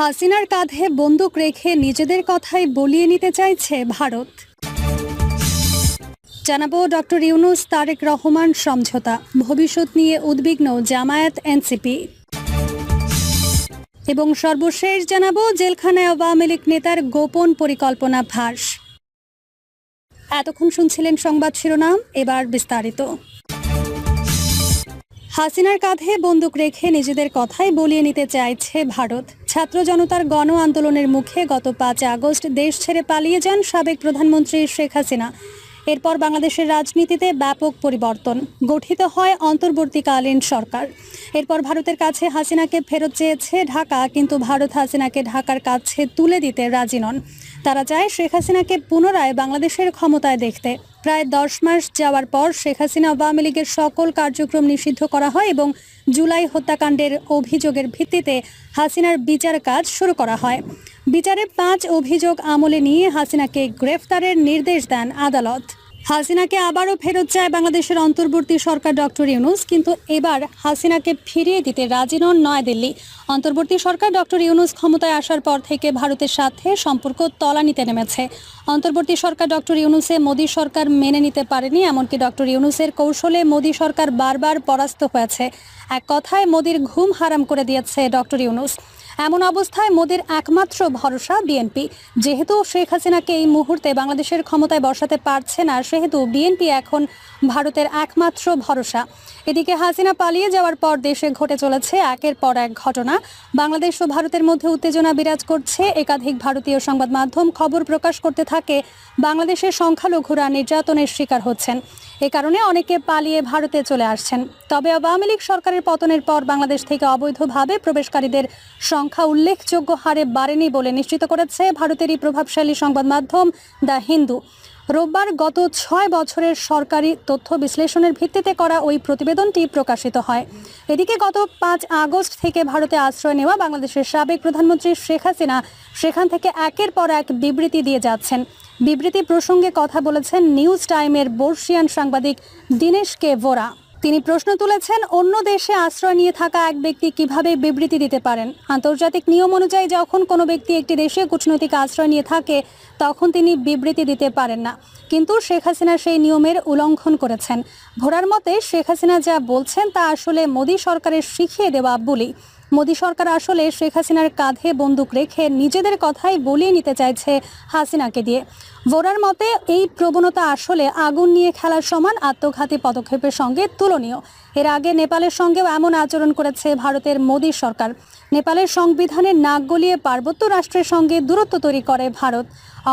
হাসিনার কাঁধে বন্দুক রেখে নিজেদের কথাই বলিয়ে নিতে চাইছে ভারত। জানাব ডক্টর ইউনুস, তারেক রহমান, সমঝোতা। ভবিষ্যৎ নিয়ে উদ্বিগ্ন জামায়াত এনসিপি। এবং সর্বশেষ জানাব, জেলখানায় আওয়ামী লীগ নেতার গোপন পরিকল্পনা ভাস এতক্ষণ শুনছিলেন সংবাদ শিরোনাম, এবার বিস্তারিত। হাসিনার কাঁধে বন্দুক রেখে নিজেদের কথাই বলিয়ে নিতে চাইছে ভারত। ছাত্র জনতার গণ আন্দোলনের মুখে গত পাঁচ আগস্ট দেশ ছেড়ে পালিয়ে যান সাবেক প্রধানমন্ত্রী শেখ হাসিনা। এরপর বাংলাদেশের রাজনীতিতে ব্যাপক পরিবর্তন গঠিত হয় অন্তর্বর্তীকালীন সরকার। এরপর ভারতের কাছে হাসিনাকে ফেরত চেয়েছে ঢাকা, কিন্তু ভারত হাসিনাকে ঢাকার কাছে তুলে দিতে রাজি নন। তারা চায় শেখ হাসিনাকে পুনরায় বাংলাদেশের ক্ষমতায় দেখতে। প্রায় দশ মাস যাওয়ার পর শেখ হাসিনা আওয়ামী লীগের সকল কার্যক্রম নিষিদ্ধ করা হয় এবং জুলাই হত্যাকাণ্ডের অভিযোগের ভিত্তিতে হাসিনার বিচার কাজ শুরু করা হয়। বিচারে পাঁচ অভিযোগ আমলে নিয়ে হাসিনাকে গ্রেফতারের নির্দেশ দেন আদালত। হাসিনাকে আবারও ফেরত চায় বাংলাদেশের অন্তর্বর্তী সরকার ডক্টর ইউনুস, কিন্তু এবার হাসিনাকে ফিরিয়ে দিতে রাজি নন নয়াদিল্লি। অন্তর্বর্তী সরকার ডক্টর ইউনুস ক্ষমতায় আসার পর থেকে ভারতের সাথে সম্পর্ক তলানিতে নেমেছে। অন্তর্বর্তী সরকার ডক্টর ইউনুসে মোদী সরকার মেনে নিতে পারেনি, এমনকি ডক্টর ইউনুসের কৌশলে মোদী সরকার বারবার পরাস্ত হয়েছে। এক কথায়, মোদির ঘুম হারাম করে দিয়েছে ডক্টর ইউনুস। এমন অবস্থায় মোদির একমাত্র ভরসা বিএনপি। যেহেতু শেখ হাসিনাকে এই মুহূর্তে বাংলাদেশের ক্ষমতায় বসাতে পারছে না, সেহেতু বিএনপি এখন ভারতের একমাত্র ভরসা। এদিকে হাসিনা পালিয়ে যাওয়ার পর দেশে ঘটে চলেছে একের পর এক ঘটনা। বাংলাদেশ ও ভারতের মধ্যে উত্তেজনা বিরাজ করছে। একাধিক ভারতীয় সংবাদ মাধ্যম খবর প্রকাশ করতে থাকে, বাংলাদেশের সংখ্যালঘুরা নির্যাতনের শিকার হচ্ছেন। এ কারণে অনেকে পালিয়ে ভারতে চলে আসছেন। তবে আওয়ামী লীগ সরকারের পতনের পর বাংলাদেশ থেকে অবৈধভাবে প্রবেশকারীদের সংখ্যা উল্লেখযোগ্য হারে বাড়েনি বলে নিশ্চিত করেছে ভারতেরই প্রভাবশালী সংবাদ মাধ্যম দ্য হিন্দু। রোববার গত ছয় বছরের সরকারি তথ্য বিশ্লেষণের ভিত্তিতে করা ওই প্রতিবেদনটি প্রকাশিত হয়। এদিকে গত পাঁচ আগস্ট থেকে ভারতে আশ্রয় নেওয়া বাংলাদেশের সাবেক প্রধানমন্ত্রী শেখ হাসিনা সেখান থেকে একের পর এক বিবৃতি দিয়ে যাচ্ছেন। বিবৃতি প্রসঙ্গে কথা বলেছেন নিউজ টাইমের বর্ষিয়ান সাংবাদিক দীনেশ কে ভোরা। তিনি প্রশ্ন তুলেছেন, অন্য দেশে আশ্রয় নিয়ে থাকা এক ব্যক্তি কীভাবে বিবৃতি দিতে পারেন? আন্তর্জাতিক নিয়ম অনুযায়ী যখন কোনো ব্যক্তি একটি দেশে কূটনৈতিক আশ্রয় নিয়ে থাকে, তখন তিনি বিবৃতি দিতে পারেন না। কিন্তু শেখ হাসিনা সেই নিয়মের উল্লঙ্ঘন করেছেন। ভোরার মতে, শেখ হাসিনা যা বলছেন তা আসলে মোদী সরকারের শিখিয়ে দেওয়া বলি। মোদী সরকার আসলে শেখ হাসিনার কাঁধে বন্দুক রেখে নিজেদের কথাই বলিয়ে নিতে চাইছে হাসিনাকে দিয়ে। ভোরার মতে, এই প্রবণতা আসলে আগুন নিয়ে খেলার সমান আত্মঘাতী পদক্ষেপের সঙ্গে তুলনীয়। এর আগে নেপালের সঙ্গেও এমন আচরণ করেছে ভারতের মোদী সরকার। নেপালের সংবিধানের নাক গলিয়ে পার্বত্য রাষ্ট্রের সঙ্গে দূরত্ব তৈরি করে ভারত।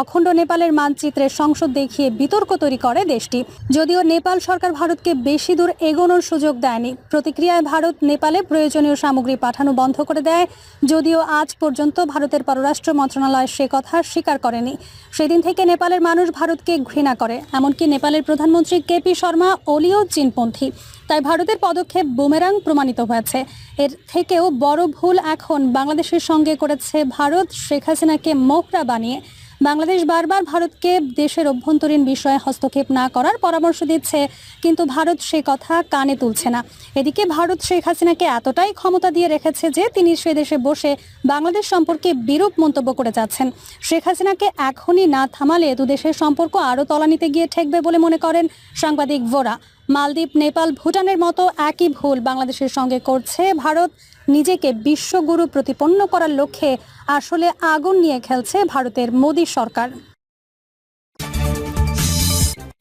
অখণ্ড নেপালের মানচিত্রে সংসদ দেখিয়ে বিতর্ক তৈরি করে দেশটি। যদিও নেপাল সরকার ভারতকে বেশি দূর এগোনোর সুযোগ দেয়নি। প্রতিক্রিয়ায় ভারত নেপালে প্রয়োজনীয় সামগ্রী পাঠানো বন্ধ করে দেয়। যদিও আজ পর্যন্ত ভারতের পররাষ্ট্র মন্ত্রণালয় সে কথা স্বীকার করেনি। সেদিন থেকে নেপালের মানুষ ভারতকে ঘৃণা করে। এমনকি নেপালের প্রধানমন্ত্রী কেপি শর্মা অলিও চীনপন্থী। তাই ভারতের পদক্ষেপ বুমেরাং প্রমাণিত হয়েছে। এর থেকেও বড় ভুল এখন বাংলাদেশের সঙ্গে করেছে ভারত। শেখ হাসিনাকে মোহরা বানিয়ে বাংলাদেশ বারবার ভারতকে দেশের অভ্যন্তরীণ বিষয়ে হস্তক্ষেপ না করার পরামর্শ দিচ্ছে, কিন্তু ভারত সে কথা কানে তুলছে না। এদিকে ভারত শেখ হাসিনাকে এতটাই ক্ষমতা দিয়ে রেখেছে যে তিনি সে দেশে বসে বাংলাদেশ সম্পর্কে বিরূপ মন্তব্য করে যাচ্ছেন। শেখ হাসিনাকে এখনই না থামালে দুদেশের সম্পর্ক আরও তলানিতে গিয়ে ঠেকবে বলে মনে করেন সাংবাদিক ভোরা। মালদ্বীপ, নেপাল, ভুটানের মতো একই ভুল বাংলাদেশের সঙ্গে করছে ভারত। নিজেকে বিশ্বগুরু প্রতিপন্ন করার লক্ষ্যে আসলে আগুন নিয়ে খেলছে ভারতের মোদী সরকার।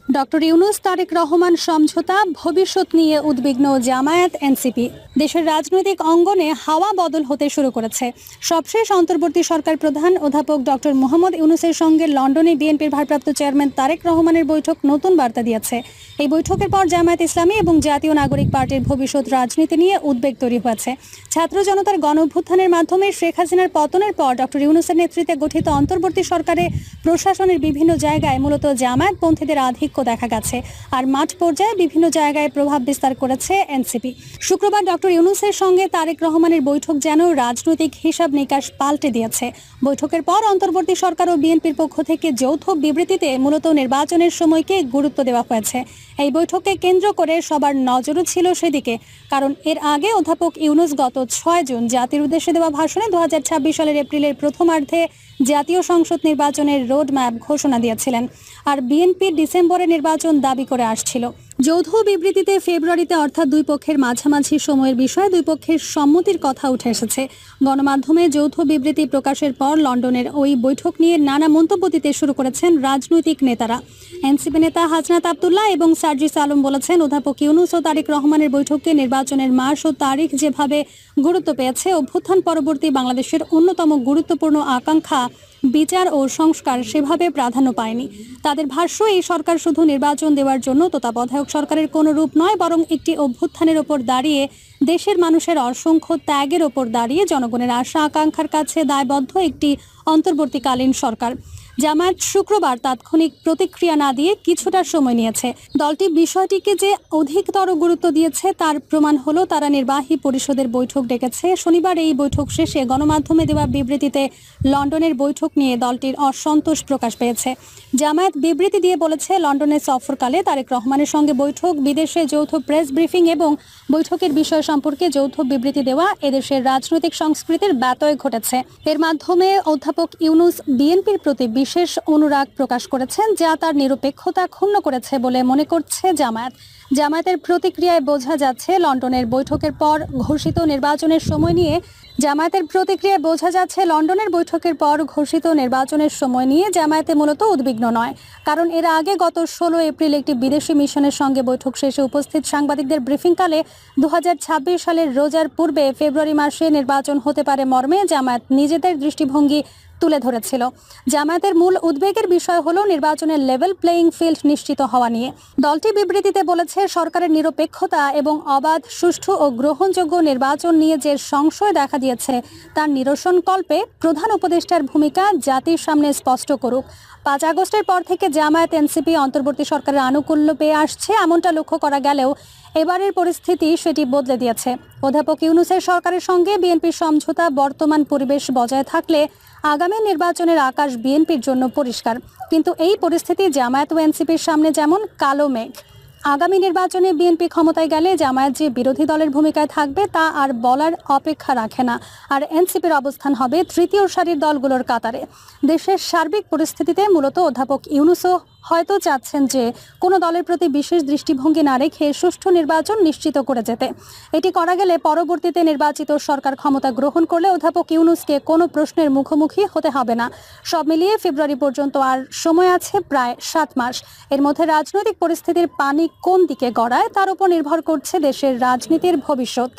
ডক্টর ইউনুস, তারেক রহমান, সমঝোতা, ভবিষ্যৎ নিয়ে উদ্বিগ্ন জামায়াত, এনসিপি। দেশের রাজনৈতিক অঙ্গনে হাওয়া বদল হতে শুরু করেছে। সবশেষ অন্তর্বর্তী সরকার প্রধান অধ্যাপক ডক্টর মোহাম্মদ ইউনুসের সঙ্গে লন্ডনে বিএনপির ভারপ্রাপ্ত চেয়ারম্যান তারেক রহমানের বৈঠক নতুন বার্তা দিয়েছে। এই বৈঠকের পর জামায়াত ইসলামী এবং জাতীয় নাগরিক পার্টির ভবিষ্যৎ রাজনীতি নিয়ে উদ্বেগ তৈরি হয়েছে। ছাত্র জনতার গণ অভ্যুত্থানের মাধ্যমে শেখ হাসিনার পতনের পর ডক্টর ইউনুসের নেতৃত্বে গঠিত অন্তর্বর্তী সরকারে প্রশাসনের বিভিন্ন জায়গায় মূলত জামায়াতপন্থীদের আধিক্য দেখা গেছে। আর মাঠ পর্যায়ে বিভিন্ন জায়গায় প্রভাব বিস্তার করেছে এনসিপি। শুক্রবার ডক্টর ইউনুসের সঙ্গে তারেক রহমানের বৈঠক যেন রাজনৈতিক হিসাব নিকাশ পাল্টে দিয়েছে। বৈঠকের পর অন্তর্বর্তী সরকার ও বিএনপির পক্ষ থেকে যৌথ বিবৃতিতে মূলত নির্বাচনের সময়কে গুরুত্ব দেওয়া হয়েছে। এই বৈঠককে কেন্দ্র করে সবার নজরও ছিল সেদিকে, কারণ এর আগে অধ্যাপক ইউনুস গত ছয় জুন জাতির উদ্দেশ্যে দেওয়া ভাষণে দু হাজার ছাব্বিশ সালের এপ্রিলের প্রথমার্ধে জাতীয় সংসদ নির্বাচনের রোডম্যাপ ঘোষণা দিয়েছিলেন। আর বিএনপি ডিসেম্বরে নির্বাচন দাবি করে আসছিল। যৌথ বিবৃতিতে ফেব্রুয়ারিতে অর্থাৎ দুই পক্ষের মাঝামাঝি সময়ের বিষয়ে দুই পক্ষের সম্মতির কথা উঠে এসেছে। গণমাধ্যমে যৌথ বিবৃতি প্রকাশের পর লন্ডনের ওই বৈঠক নিয়ে নানা মন্তব্য দিতে শুরু করেছেন রাজনৈতিক নেতারা। এনসিপি নেতা হাজনাত আবদুল্লাহ এবং সার্জিস আলম বলেছেন, অধ্যাপক ইউনুস ও তারেক রহমানের বৈঠককে নির্বাচনের মাস ও তারিখ যেভাবে গুরুত্ব পেয়েছে, অভ্যুত্থান পরবর্তী বাংলাদেশের অন্যতম গুরুত্বপূর্ণ আকাঙ্ক্ষা বিচার ও সংস্কার সেভাবে প্রাধান্য পায়নি। তাদের ভাষ্য, এই সরকার শুধু নির্বাচন দেওয়ার জন্য তত্ত্বাবধায়ক সরকারের কোনো রূপ নয়, বরং একটি অভ্যুত্থানের ওপর দাঁড়িয়ে দেশের মানুষের অসংখ্য ত্যাগের ওপর দাঁড়িয়ে জনগণের আশা আকাঙ্ক্ষার কাছে দায়বদ্ধ একটি অন্তর্বর্তীকালীন সরকার। জামায়াত শুক্রবার তাৎক্ষণিক প্রতিক্রিয়া না দিয়ে কিছুটা সময় নিয়েছে। দলটি বিষয়টিকে যে অধিকতর গুরুত্ব দিয়েছে তার প্রমাণ হলো তারা নির্বাহী পরিষদের বৈঠক ডেকেছে। শনিবার এই বৈঠক শেষে গণমাধ্যমে দেওয়া বিবৃতিতে লন্ডনের বৈঠক নিয়ে দলটির অসন্তোষ প্রকাশ পেয়েছে। জামায়াত বিবৃতি দিয়ে বলেছে লন্ডনের সফরকালে তারেক রহমানের সঙ্গে বৈঠক, বিদেশে যৌথ প্রেস ব্রিফিং এবং বৈঠকের বিষয় সম্পর্কে যৌথ বিবৃতি দেওয়া এদেশের রাজনৈতিক সংস্কৃতির ব্যতয় ঘটেছে। এর মাধ্যমে অধ্যাপক ইউনুস বিএনপির প্রতি বিশেষ অনুরাগ প্রকাশ করেছেন, যা তার নিরপেক্ষতা ক্ষুণ্ণ করেছে বলে মনে করছে জামায়াত। জামায়াতের প্রতিক্রিয়ায় বোঝা যাচ্ছে, লন্ডনের বৈঠকের পর ঘোষিত নির্বাচনের সময় নিয়ে, জামায়াতের প্রতিক্রিয়ায় বোঝা যাচ্ছে, লন্ডনের বৈঠকের পর ঘোষিত নির্বাচনের সময় নিয়ে জামায়াতে মূলত উদ্বিগ্ন নয়। কারণ এর আগে গত ষোলো এপ্রিল একটি বিদেশি মিশনের সঙ্গে বৈঠক শেষে উপস্থিত সাংবাদিকদের ব্রিফিংকালে দু হাজার ছাব্বিশ সালের রোজার পূর্বে ফেব্রুয়ারি মাসে নির্বাচন হতে পারে মর্মে জামায়াত নিজেদের দৃষ্টিভঙ্গি তুলে ধরেছিল। জামায়াতের মূল উদ্বেগের বিষয় হলো নির্বাচনের লেভেল প্লেয়িং ফিল্ড নিশ্চিত হওয়া নিয়ে। দলটি বিবৃতিতে বলেছে, সরকারের নিরপেক্ষতা এবং অবাধ, সুষ্ঠু ও গ্রহণযোগ্য নির্বাচন নিয়ে যে সংশয় দেখা দিয়েছে, তার নিরসন কল্পে প্রধান উপদেষ্টার ভূমিকা জাতির সামনে স্পষ্ট করুক। পাঁচ আগস্টের পর থেকে জামায়াত এনসিপি অন্তর্বর্তী সরকারের আনুকূল্য পেয়ে আসছে, এমনটা লক্ষ্য করা গেলেও এবারের পরিস্থিতি সেটি বদলে দিয়েছে। অধ্যাপক ইউনুসের সরকারের সঙ্গে বিএনপির সমঝোতা বর্তমান পরিবেশ বজায় থাকলে আগামী নির্বাচনের আকাশ বিএনপির জন্য পরিষ্কার। কিন্তু এই পরিস্থিতি জামায়াত ও এনসিপির সামনে যেমন কালো মেঘ। আগামী নির্বাচনে বিএনপি ক্ষমতায় গেলে জামায়াত যে বিরোধী দলের ভূমিকায় থাকবে তা আর বলার অপেক্ষা রাখে না। আর এনসিপির অবস্থান হবে তৃতীয় সারির দলগুলোর কাতারে। দেশের সার্বিক পরিস্থিতিতে মূলত অধ্যাপক ইউনুসও হয়তো চাচ্ছেন যে কোনো দলের প্রতি বিশেষ দৃষ্টিভঙ্গি না রেখে সুষ্ঠু নির্বাচন নিশ্চিত করে যেতে। এটি করা গেলে পরবর্তীতে নির্বাচিত সরকার ক্ষমতা গ্রহণ করলে অধ্যাপক ইউনুসকে কোনো প্রশ্নের মুখোমুখি হতে হবে না। সব মিলিয়ে ফেব্রুয়ারি পর্যন্ত আর সময় আছে প্রায় সাত মাস। এর মধ্যে রাজনৈতিক পরিস্থিতির পানি কোন দিকে গড়ায় তার উপর নির্ভর করছে দেশের রাজনীতির ভবিষ্যৎ।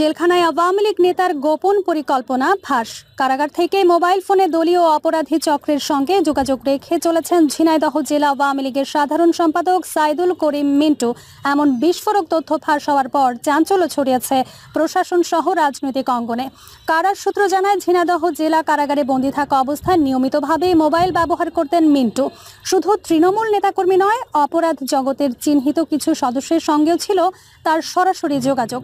জেলখানায় আওয়ামী লীগ নেতার গোপন পরিকল্পনা ফাঁস। কারাগার থেকে মোবাইল ফোনে দলীয় অপরাধী চক্রের সঙ্গে যোগাযোগ রেখে চলেছেন ঝিনাইদহ জেলা আওয়ামী লীগের সাধারণ সম্পাদক সাইদুল করিম মিন্টু। এমন বিস্ফোরক তথ্য ফাঁস হওয়ার পর চাঞ্চল্য ছড়িয়েছে প্রশাসন সহ রাজনৈতিক অঙ্গনে। কারার সূত্র জানায়, ঝিনাইদহ জেলা কারাগারে বন্দী থাকা অবস্থায় নিয়মিতভাবে মোবাইল ব্যবহার করতেন মিন্টু। শুধু তৃণমূল নেতাকর্মী নয়, অপরাধ জগতের চিহ্নিত কিছু সদস্যের সঙ্গেও ছিল তার সরাসরি যোগাযোগ।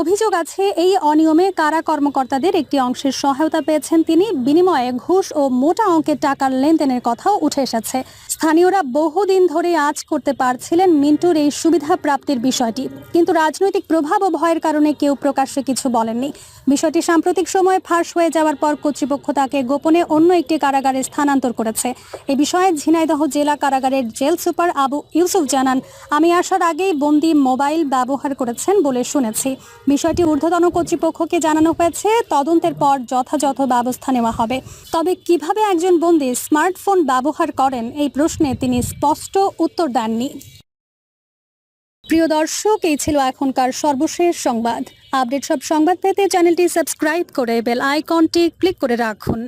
অভিযোগ আছে এই অনিয়মে কারা কর্মকর্তাদের একটি অংশের সহায়তা পেয়েছেন তিনি, বিনিময়ে ঘুষ ও মোটা অঙ্কের টাকার লেনদেনের কথাও উঠে এসেছে। স্থানীয়রা বহুদিন ধরে আজ করতে পারছিলেন মিন্টুর এই সুবিধা প্রাপ্তির বিষয়টি। কিন্তু রাজনৈতিক প্রভাব ও ভয়ের কারণে কেউ প্রকাশ্যে কিছু বলেননি। বিষয়টি সাম্প্রতিক সময়ে ফাঁস হয়ে যাওয়ার পর কর্তৃপক্ষ তাকে গোপনে অন্য একটি কারাগারে স্থানান্তর করেছে। এ বিষয়ে ঝিনাইদহ জেলা কারাগারের জেল সুপার আবু ইউসুফ জানান, আমি আসার আগেই বন্দি মোবাইল ব্যবহার করেছেন বলে শুনেছি। বিষয়টি ঊর্ধ্বতন কর্তৃপক্ষকে জানানো হয়েছে, তদন্তের পর যথাযথ ব্যবস্থা নেওয়া হবে। তবে কীভাবে একজন বন্দি স্মার্টফোন ব্যবহার করেন এই প্রশ্নে তিনি স্পষ্ট উত্তর দেননি। প্রিয় দর্শক, এই ছিল এখনকার সর্বশেষ সংবাদ। আপডেট সব সংবাদ পেতে চ্যানেলটি সাবস্ক্রাইব করে বেল আইকনটি ক্লিক করে রাখুন।